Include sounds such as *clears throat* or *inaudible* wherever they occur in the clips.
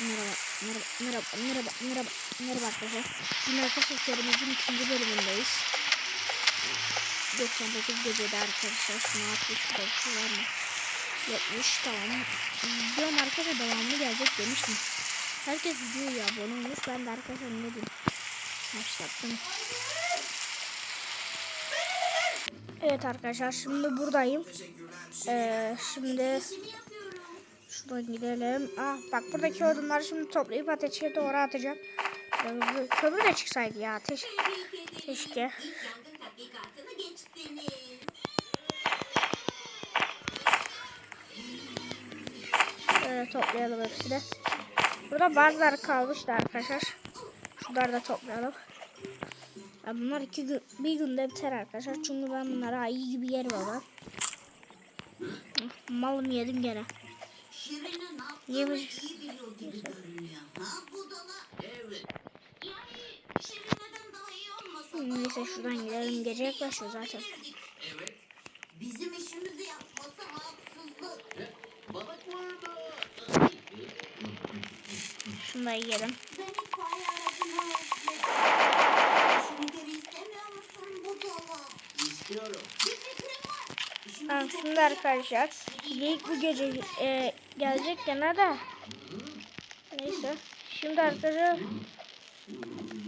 Merhaba, merhaba, merhaba, merhaba, merhaba, merhaba arkadaşlar. Şimdi arkadaşlar serimizin ikinci bölümündeyiz. 99 gecede arkadaşlar. Şunu atmış şurası var mı? Yokmuş, tamam. Diyorum arkadaşlar devamlı gelecek demiştim. Herkes videoya abone olmuş. Ben de arkadaşlar ne diyeyim? Başlattım. Evet arkadaşlar şimdi buradayım. Ee, şimdi şuradan gidelim. Ah bak buradaki odunları şimdi toplayıp ateşe doğru atacağım. Kömür, kömür de çıksaydı ya ateş. Keşke. Şöyle toplayalım hepsini. Burada bazıları kalmıştı arkadaşlar. Şunları da toplayalım. Ya bunlar iki gün, bir günde biter arkadaşlar. Çünkü ben bunlara iyi gibi yerim ama. Malım yedim gene. Olmasa da Neyse şuradan gidelim. Gece yaklaşıyor zaten. Evet. Bizim işimizi yapması haksızlık. Şunu da yiyelim. Ben itfaiye özledim. İstemiyor musun? İstiyorum. Bir fikrim var. Arkadaşlar. İlk bu gece e, gelecek gene de. Neyse. Şimdi arkadaşlar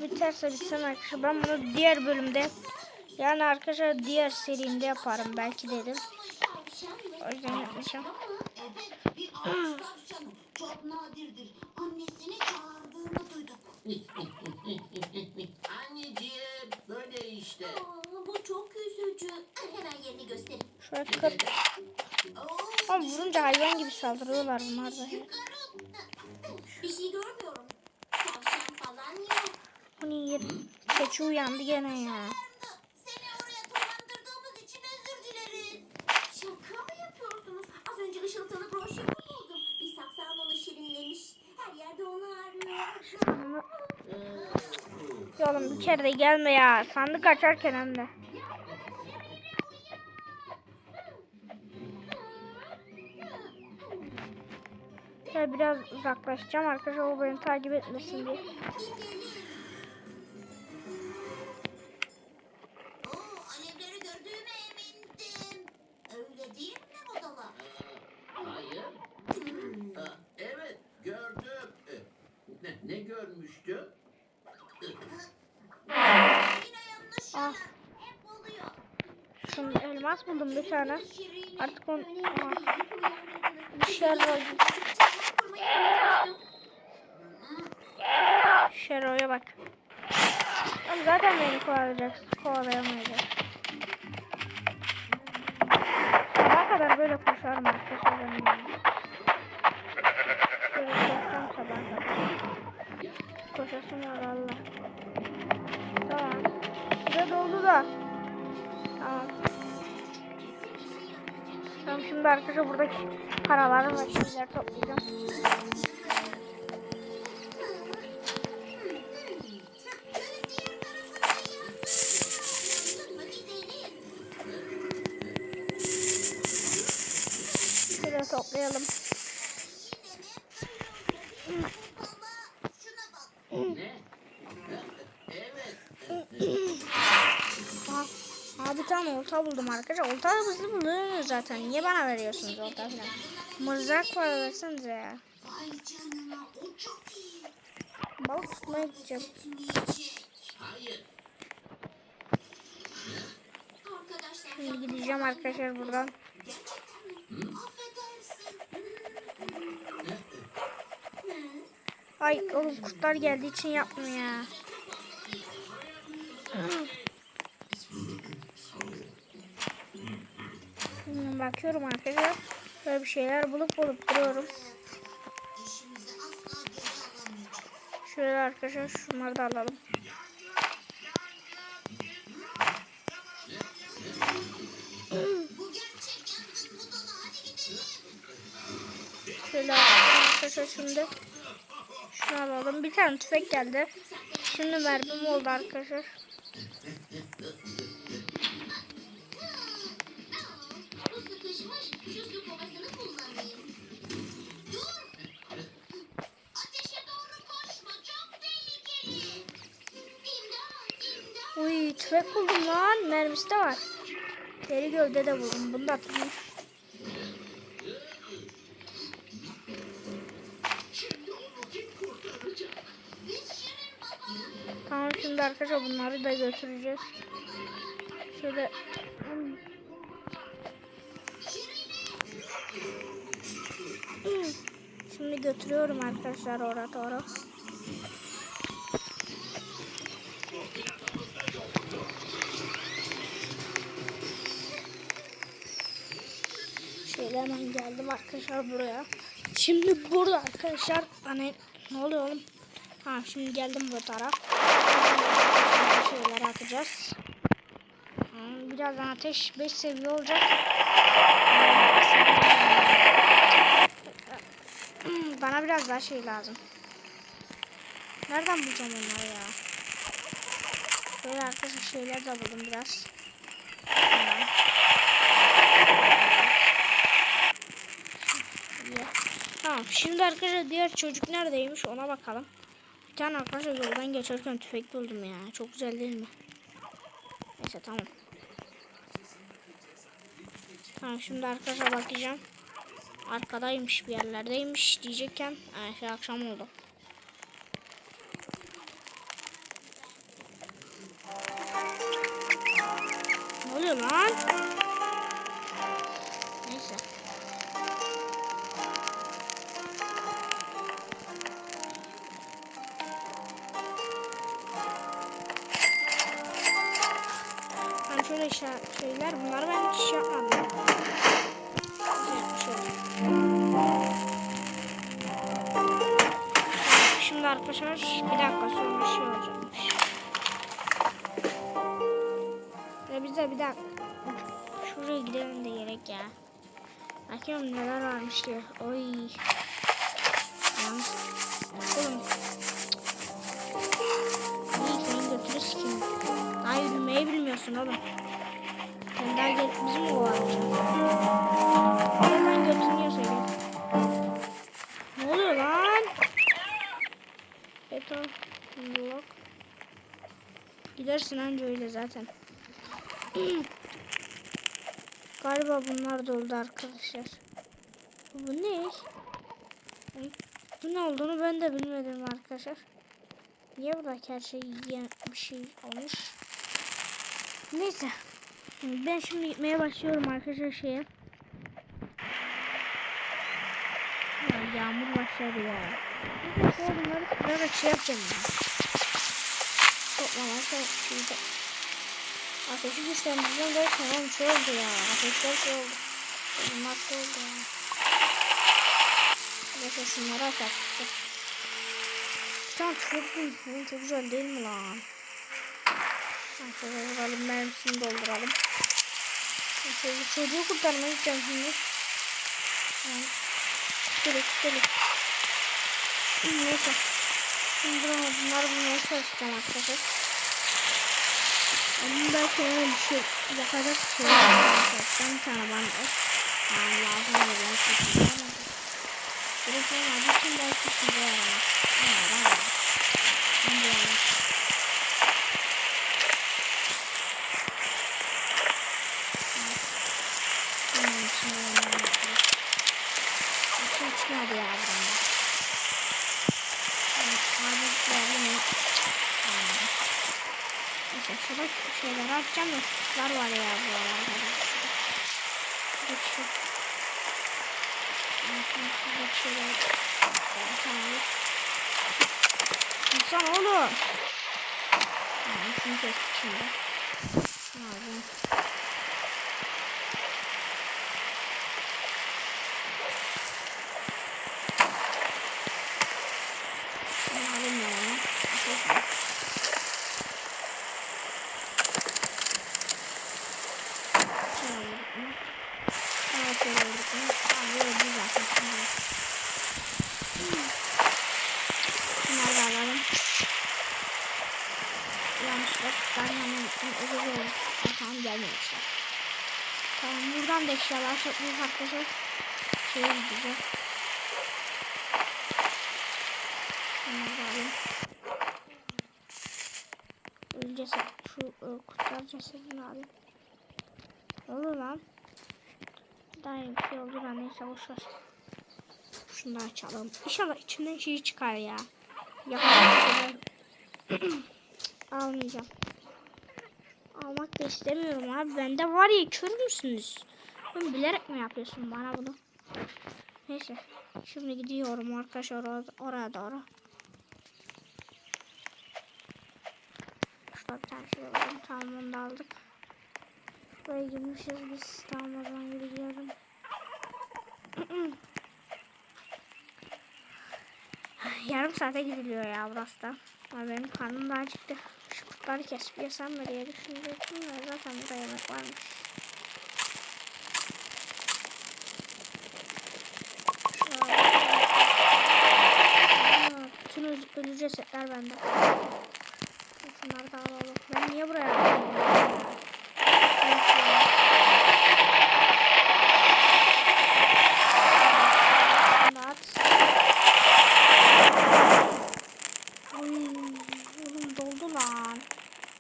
biterse bitsin arkadaşlar. Ben bunu diğer bölümde yani arkadaşlar diğer serimde yaparım belki dedim. O yüzden tavşanı. Çok nadirdir. Annesini çağırdığını duyduk. Anneciğim böyle işte. Aa, bu çok üzücü. Hemen yerini göstereyim. Şöyle kır. Vurunca hayvan gibi saldırıyorlar bunlar da. Bir şey görmüyorum. Tavşan falan yok. Bunu yerim. Keçi uyandı gene ya. Seni oraya dolandırdığımız için özür dileriz. Şaka mı yapıyorsunuz? Az önce ışıltılı broşür buldum. Bir saksan onu şirinlemiş. Her yerde onu arıyor. Ya Oğlum bir kere de gelme ya. Sandık açarken hem de. Şöyle biraz uzaklaşacağım arkadaşlar o beni takip etmesin diye. Ne, görmüştüm? Ah. Şimdi elmas buldum bir tane. Artık on... Önemli Aa, değil. bir şeyler oldu. Şero'ya bak. Oğlum zaten beni kovalayacak. Kovalayamayacak. Sabaha kadar böyle koşarım arkadaşlar ben yani. Şöyle koşacağım sabaha kadar. Koşasım var valla. Tamam. Süre doldu da. Tamam. Tamam şimdi arkadaşlar buradaki paraları ve şeyler toplayacağım. Şöyle toplayalım. Ne? Ha, Evet. Aa, abi tamam buldum arkadaşlar. Olta hızlı buluyorsunuz zaten. Niye bana veriyorsunuz olta falan? Mızrak var versenize ya. Balık tutmaya gideceğim. Şimdi gideceğim arkadaşlar buradan. Ay oğlum kurtlar geldiği için yapmıyor ya. Bakıyorum arkadaşlar. Böyle bir şeyler bulup bulup duruyorum. Şöyle arkadaşlar şunları da alalım. Şöyle arkadaşlar şimdi şunu alalım. Bir tane tüfek geldi. Şimdi mermim oldu arkadaşlar. Tüfek buldum lan. Mermisi de var. Deri gövde de buldum. Bunu da atayım. Tamam şimdi arkadaşlar bunları da götüreceğiz. Şöyle. Şimdi götürüyorum arkadaşlar oraya doğru. Hemen geldim arkadaşlar buraya. Şimdi burada arkadaşlar hani ne oluyor oğlum? Ha şimdi geldim bu taraf. Şeyler atacağız. Birazdan ateş 5 seviye olacak. Hmm, Bana biraz daha şey lazım. Nereden bulacağım onları ya? Böyle arkadaşlar şeyler de buldum biraz. Tamam. Ya. Tamam şimdi arkadaşlar diğer çocuk neredeymiş ona bakalım. Bir tane arkadaşlar yoldan geçerken tüfek buldum ya. Çok güzel değil mi? Neyse tamam. Tamam şimdi arkadaşlar bakacağım. Arkadaymış bir yerlerdeymiş diyecekken ay, şey akşam oldu. Bize bir dakika. Şuraya gidelim de gerek ya. Bakıyorum neler varmış diye. Oy. Oğlum. İyi senin götünü sikeyim. Daha yürümeyi bilmiyorsun oğlum. Sen daha gelip bizi mi kovalayacaksın? Neden götünü yiyorsa gel. Ne oluyor lan? Beto. Yok. Gidersin anca öyle zaten. Galiba bunlar da oldu arkadaşlar. Bu ne? Bu ne olduğunu ben de bilmedim arkadaşlar. Niye buradaki her şey yiyen bir şey olmuş? Neyse. Ben şimdi gitmeye başlıyorum arkadaşlar şeye. Ya yağmur başladı ya. Bunları kırarak şey yapacağım ya. Toplamak şimdi. Ateşi güçlendireceğim de tamam şey oldu ya. Ateşler şey oldu. Bunlar şey oldu ya. Neyse şunları atak. Tamam çok büyük. Çok güzel değil mi lan? Ha, Şöyle vuralım mermisini dolduralım. Şöyle çocuğu kurtarmaya gideceğim şimdi. Yani, Gelin gelin. Neyse. Şimdi bunu bunları bulmaya çalışacağım arkadaşlar. Onun belki öyle bir şey yapacak şey. Bir tane bana yani lazım olur. Direkt olmadığı için belki size yaramaz. Yarar yarar. Ben de yarar. Bunun içinde yanına yapıyoruz. Bütün çıkmadı ya buradan. Evet, abi geldi mi? Anladım. Neyse şurada şeyler atacağım da kuşlar var ya bu aralarda. Bir şey. Şurada şeyler. Tamam. İnsan oğlum. Yani şunu kestik şimdi. Lazım. Şunu alayım ben onu. Ateş- Şöyle aldık mı? Evet şöyle aldık mı? Tamam böyle düz zaten. Şimdi. Hmm. Şunları da alalım. Yanlışlıkla ben hemen özür dilerim. Tamam gelmemişler. Tamam buradan eşyalar toplayıp arkadaşlar. Şunları da alayım. Önce şu e, keselim abi. Ne oluyor lan? Daha iyi bir şey oldu ben neyse boşver. Şunu da açalım. İnşallah içinden şey çıkar ya. Yapalım. *coughs* Almayacağım. Almak da istemiyorum abi. Bende var ya kör müsünüz? Ben bilerek mi yapıyorsun bana bunu? Neyse. Şimdi gidiyorum arkadaşlar oraya, oraya doğru. Şurada bir tane şey alalım. Tamam onu da aldık. Buraya girmişiz biz. Tamam o zaman gidelim. *clears throat* Yarım saate gidiliyor ya burası da. Ama benim karnım da acıktı. Şu kurtları kesip yesem mi diye düşünecektim zaten burada yemek varmış. Şöyle. Aa, Ölü cesetler bende. Şunları da alalım. Ben niye buraya lan.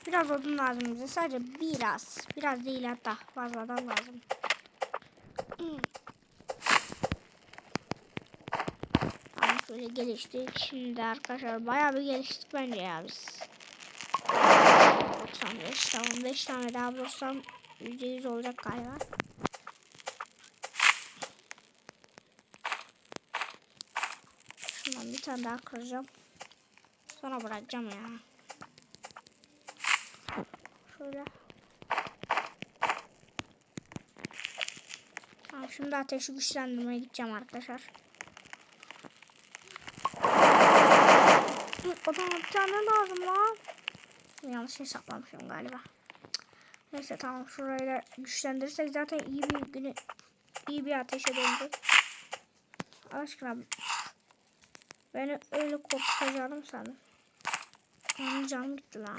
Biraz odun lazım bize. Sadece biraz. Biraz değil hatta. Fazladan lazım. Hmm. Tamam şöyle geliştik. Şimdi arkadaşlar bayağı bir geliştik bence ya biz. 95 tamam 5 tane daha bulursam %100 olacak galiba. Şundan bir tane daha kıracağım. Sonra bırakacağım ya. Şöyle. Tamam şimdi ateşi güçlendirmeye gideceğim arkadaşlar. Bir tane lazım lan. Yanlış hesaplamışım galiba. Neyse tamam şurayı da güçlendirirsek zaten iyi bir güne iyi bir ateşe. Allah aşkına beni öyle korkutacağını sandım. Benim canım gitti lan.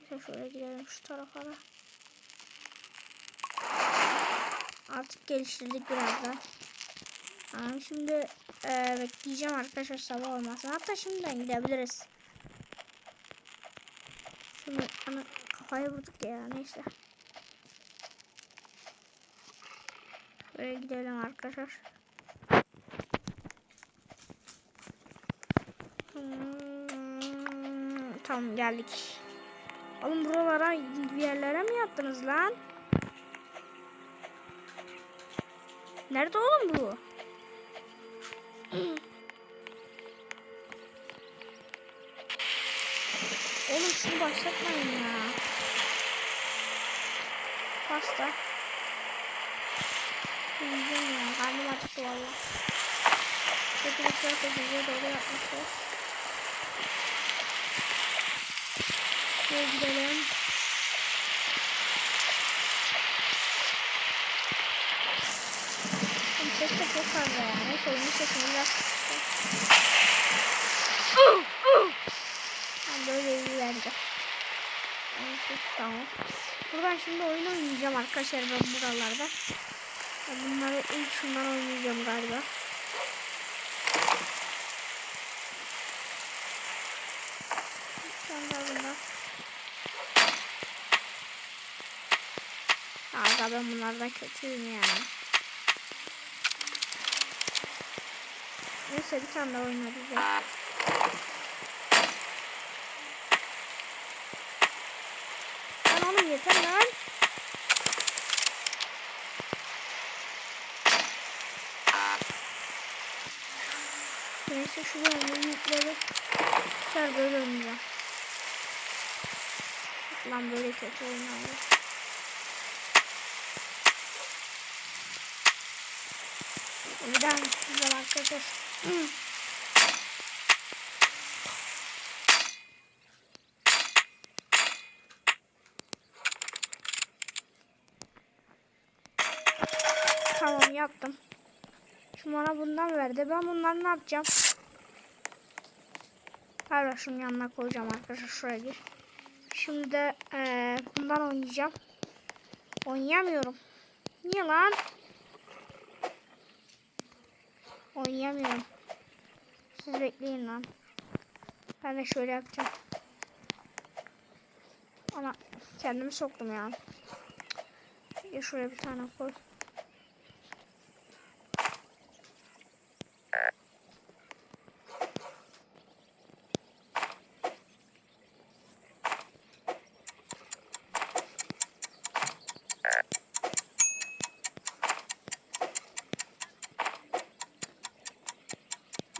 Neyse şöyle gidelim şu tarafa da. Artık geliştirdik biraz da. Tamam şimdi e, bekleyeceğim arkadaşlar sabah olmasın. Hatta şimdiden gidebiliriz. Şimdi ana kafayı vurduk ya neyse. Şuraya gidelim arkadaşlar. Hmm, tamam geldik. Oğlum buralara bir yerlere mi yattınız lan? Nerede oğlum bu? Oğlum şunu başlatmayın ya. Pasta. Yiyeceğim ya. Karnım acıktı valla. Kötülükler kötülüğe doğru yapmışlar. Şuraya gidelim. De çok fazla ya. Neyse oyunun sesini biraz Tamam böyle. Neyse, Tamam. Buradan şimdi oyun oynayacağım arkadaşlar ben buralarda. Ben Bunları ilk şundan oynayacağım galiba. De bundan. Aga ben bunlarda kötüyüm yani. Neyse bir tane daha oynayacağım. Lan oğlum yeter lan. Neyse şuraya yükleri. Sen böyle oynayacağım. Lan böyle kötü oynayalım. Bir daha güzel arkadaşlar. Tamam yaptım. Şu bana bundan verdi. Ben bundan ne yapacağım? Pardon şunun yanına koyacağım arkadaşlar. Şuraya gir. Şimdi de eee, bundan oynayacağım. Oynayamıyorum. Niye lan? Oynayamıyorum. Siz bekleyin lan. Ben de şöyle yapacağım. Ama kendimi soktum ya. Ya şuraya bir tane koy.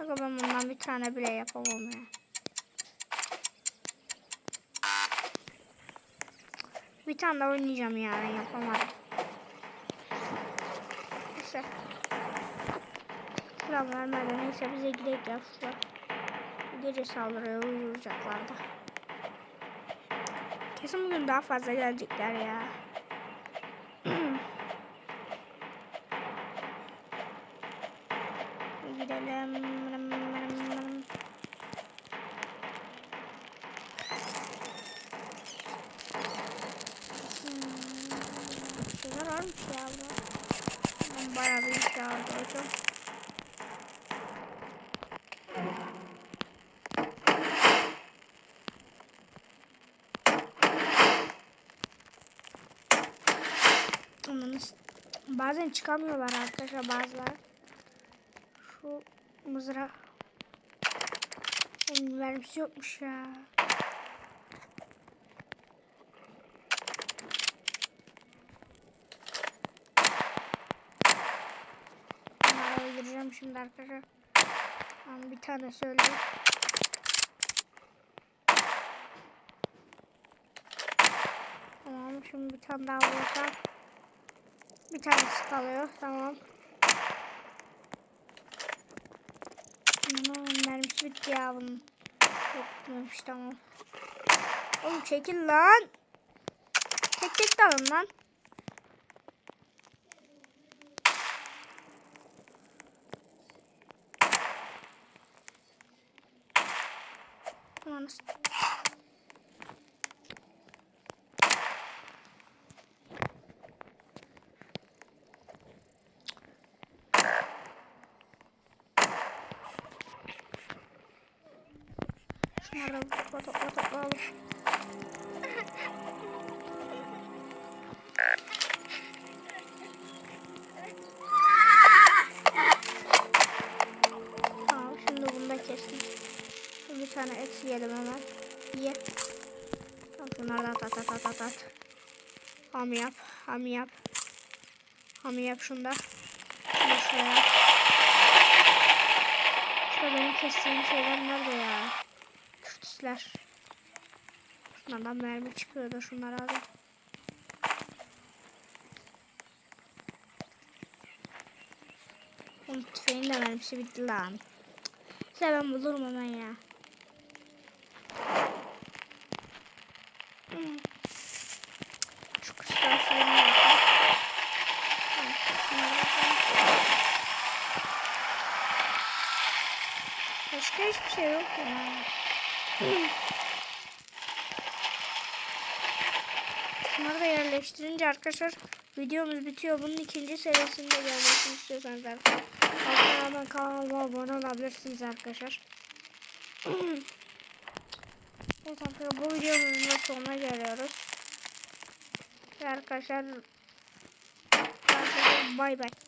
Aga ben bundan bir tane bile yapamam ya. Bir tane daha oynayacağım yarın yapamadım. Neyse. Selam vermeden neyse bize gidelim ya şurada. Gece saldırıya uyuyacaklar da. Kesin bugün daha fazla gelecekler ya. *clears throat* Gidelim. Şeyler varmış ya bu. Ben bayağı bir şey aldım. Amanız. Bazen çıkamıyorlar arkadaşlar bazıları. Şu mızrak. Onun mermisi yokmuş ya. Bunları öldüreceğim şimdi arkadaşlar. Ama bir tane söyleyeyim. Tamam şimdi bir tane daha vursam. Bir tanesi kalıyor. Tamam. Aman mermisi bitti ya bunun. Bitmemiş tamam. Oğlum çekil lan. Tek tek dalın lan. Aman Şunları topla topla topla al. Tamam şimdi bunu da kestim. Şimdi bir tane et yiyelim hemen. Ye. Tamam şunlardan at at at at at. Ham yap. Ham yap. Ham yap şunda. Şuraya. Şurada benim kestiğim şeyler nerede ya? Şuradakiler. Şunlardan mermi çıkıyordu. Şunları alayım. Onun tüfeğin de mermisi bitti lan. Size ben bulurum hemen ya. Hmm. Şu kuşlar yapayım. Başka hiçbir şey yok ya. Yerleştirince arkadaşlar videomuz bitiyor. Bunun ikinci serisinde gelmesini istiyorsanız arkadaşlar. Kanalıma abone olabilirsiniz arkadaşlar. *clears throat* evet arkadaşlar bu videomuzun sonuna geliyoruz. Arkadaşlar, arkadaşlar bay bay.